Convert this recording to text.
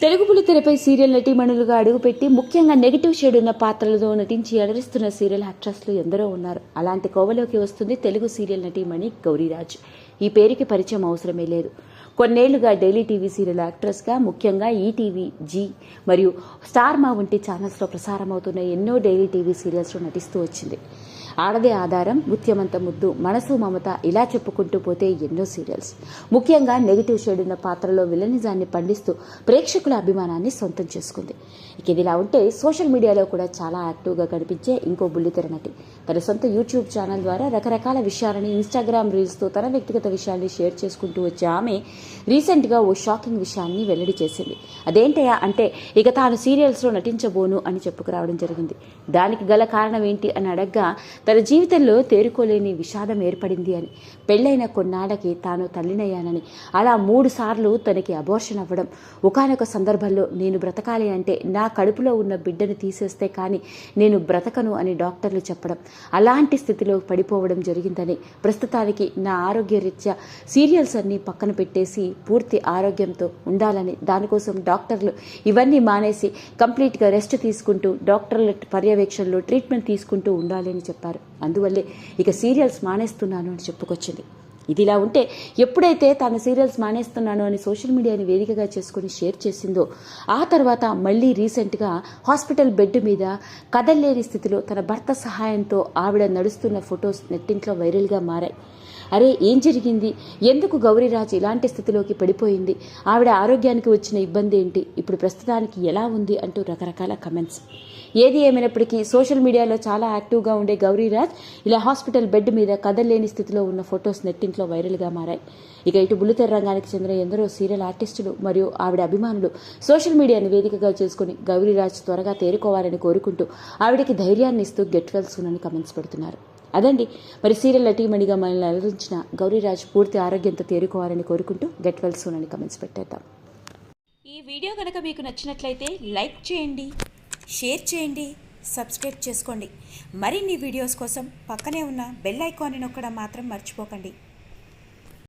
Telugu బుల్లితెరపై serial నటీమణులుగా అడుగుపెట్టి ముఖ్యంగా negative shade ఉన్న పాత్రలతో నటించి అలరిస్తున్న సీరియల్ యాక్ట్రెస్లు ఎందరో ఉన్నారు. అలాంటి కోవలోకి వస్తుంది తెలుగు సీరియల్ నటీమణి గౌరీరాజ్. ఈ పేరుకి పరిచయం అవసరమే లేదు. కొన్నేళ్ళుగా డైలీ టీవీ సీరియల్ యాక్ట్రెస్గా ముఖ్యంగా ఈటీవీ జీ మరియు స్టార్ మా వంటి ఛానల్స్లో ప్రసారమవుతున్న ఎన్నో డైలీ టీవీ సీరియల్స్లో నటిస్తూ వచ్చింది. ఆడదే ఆధారం ముత్యమంత ముద్దు మనసు మమత ఇలా చెప్పుకుంటూ పోతే ఎన్నో సీరియల్స్. ముఖ్యంగా నెగిటివ్ షేడ్ ఉన్న పాత్రలో విలనిజాన్ని పండిస్తూ ప్రేక్షకుల అభిమానాన్ని సొంతం చేసుకుంది. ఇక ఇదిలా ఉంటే సోషల్ మీడియాలో కూడా చాలా యాక్టివ్గా కనిపించే ఇంకో బుల్లితెర నటి. తన సొంత యూట్యూబ్ ఛానల్ ద్వారా రకరకాల విషయాలని ఇన్స్టాగ్రామ్ రీల్స్తో తన వ్యక్తిగత విషయాల్ని షేర్ చేసుకుంటూ వచ్చే ఆమె రీసెంట్గా ఓ షాకింగ్ విషయాన్ని వెల్లడి చేసింది. అదేంటయా అంటే ఇక తాను సీరియల్స్లో నటించబోను అని చెప్పుకురావడం జరిగింది. దానికి గల కారణం ఏంటి అని అడగ్గా తన జీవితంలో తేరుకోలేని విషాదం ఏర్పడింది అని. పెళ్ళైన కొన్నాళ్ళకి తాను తల్లినయ్యానని. అలా మూడు సార్లు తనకి అబోర్షన్ అవ్వడం. ఒకానొక సందర్భంలో నేను బ్రతకాలి అంటే నా కడుపులో ఉన్న బిడ్డను తీసేస్తే కానీ నేను బ్రతకను అని డాక్టర్లు చెప్పడం. అలాంటి స్థితిలో పడిపోవడం జరిగిందని. ప్రస్తుతానికి నా ఆరోగ్యరీత్యా సీరియల్స్ అన్నీ పక్కన పెట్టేసి పూర్తి ఆరోగ్యంతో ఉండాలని దానికోసం డాక్టర్లు ఇవన్నీ మానేసి కంప్లీట్గా రెస్ట్ తీసుకుంటూ డాక్టర్ల పర్యవేక్షణలో ట్రీట్మెంట్ తీసుకుంటూ ఉండాలని చెప్పారు. చెప్పారు అందువల్లే ఇక సీరియల్స్ మానేస్తున్నాను అని చెప్పుకొచ్చింది. ఇదిలా ఉంటే ఎప్పుడైతే తాను సీరియల్స్ మానేస్తున్నాను అని సోషల్ మీడియాని వేదికగా చేసుకుని షేర్ చేసిందో ఆ తర్వాత మళ్ళీ రీసెంట్గా హాస్పిటల్ బెడ్ మీద కదల్లేని స్థితిలో తన భర్త సహాయంతో ఆవిడ నడుస్తున్న ఫొటోస్ నెట్టింట్లో వైరల్గా మారాయి. అరే ఏం జరిగింది? ఎందుకు గౌరీరాజ్ ఇలాంటి స్థితిలోకి పడిపోయింది? ఆవిడ ఆరోగ్యానికి వచ్చిన ఇబ్బంది ఏంటి? ఇప్పుడు ప్రస్తుతానికి ఎలా ఉంది అంటూ రకరకాల కమెంట్స్ ఏది ఏమైనప్పటికీ సోషల్ మీడియాలో చాలా యాక్టివ్గా ఉండే గౌరీరాజ్ ఇలా హాస్పిటల్ బెడ్ మీద కదలలేని స్థితిలో ఉన్న ఫొటోస్ నెట్టింట్లో వైరల్గా మారాయి. ఇక ఇటు బుల్లితెర రంగానికి చెందిన ఎందరో సీరియల్ ఆర్టిస్టులు మరియు ఆవిడ అభిమానులు సోషల్ మీడియాను వేదికగా చేసుకుని గౌరీరాజ్ త్వరగా తేరుకోవాలని కోరుకుంటూ ఆవిడకి ధైర్యాన్ని ఇస్తూ గెట్ వెల్ సూన్ అని కమెంట్స్ పెడుతున్నారు. అదండి. మరి సీరియల్ నటీమణిగా మనల్ని అలరించిన గౌరీరాజ్ పూర్తి ఆరోగ్యంతో తేరుకోవాలని కోరుకుంటూ గెట్ వెల్ సూన్ అని కమెంట్స్ పెట్టేద్దాం. ఈ వీడియో కనుక మీకు నచ్చినట్లయితే లైక్ చేయండి షేర్ చేయండి సబ్స్క్రైబ్ చేసుకోండి. మరిన్ని వీడియోస్ కోసం పక్కనే ఉన్న బెల్ ఐకాన్ని నొక్కడం మాత్రం మర్చిపోకండి.